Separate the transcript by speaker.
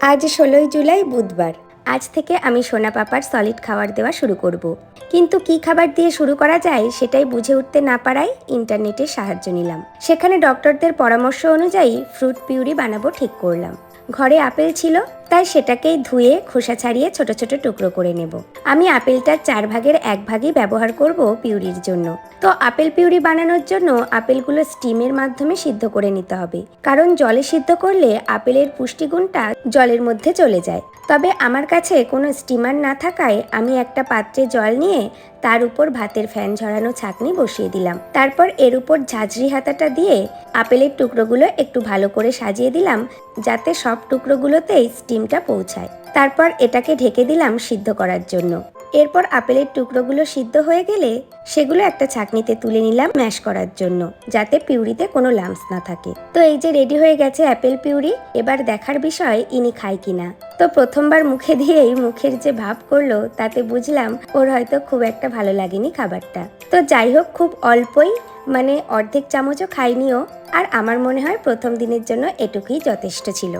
Speaker 1: আজ ষোলোই জুলাই বুধবার। আজ থেকে আমি সোনা পাপার সলিড খাবার দেওয়া শুরু করব। কিন্তু কি খাবার দিয়ে শুরু করা যায় সেটাই বুঝে উঠতে না পারায় ইন্টারনেটের সাহায্য নিলাম। সেখানে ডক্টরদের পরামর্শ অনুযায়ী ফ্রুট পিউরি বানাবো ঠিক করলাম। ঘরে আপেল ছিল তাই সেটাকেই ধুয়ে, খোসা ছাড়িয়ে ছোট ছোট টুকরো করে নেব। আমি আপেলটার চার ভাগের এক ভাগই ব্যবহার করব পিউরির জন্য। তো আপেল পিউরি বানানোর জন্য আপেলগুলো স্টিমের মাধ্যমে সিদ্ধ করে নিতে হবে। কারণ জলে সিদ্ধ করলে আপেলের পুষ্টিগুণটা জলের মধ্যে চলে যায়। তবে আমার কাছে কোনো স্টিমার না থাকায় আমি একটা পাত্রে জল নিয়ে তার উপর ভাতের ফ্যান ঝরানো ছাকনি বসিয়ে দিলাম। তারপর এর উপর ঝাঁঝরি হাতাটা দিয়ে আপেলের টুকরোগুলো একটু ভালো করে সাজিয়ে দিলাম, যাতে সব টুকরোগুলোতেই স্টিমটা পৌঁছায়। তারপর এটাকে ঢেকে দিলাম সিদ্ধ করার জন্য। এরপর আপেলের টুকরোগুলো সিদ্ধ হয়ে গেলে সেগুলো একটা ছাকনিতে তুলে নিলাম ম্যাশ করার জন্য, যাতে পিউরিতে কোনো লাম্পস না থাকে। তো এই যে রেডি হয়ে গেছে অ্যাপেল পিউরি, এবার দেখার বিষয় ইনি খায় কিনা। তো প্রথমবার মুখে দিয়েই মুখের যে ভাব করল, তাতে বুঝলাম ওর হয়তো খুব একটা ভালো লাগেনি খাবারটা। তো যাই হোক, খুব অল্পই মানে অর্ধেক চামচও খাইনিও আর আমার মনে হয় প্রথম দিনের জন্য এটুকুই যথেষ্ট ছিল।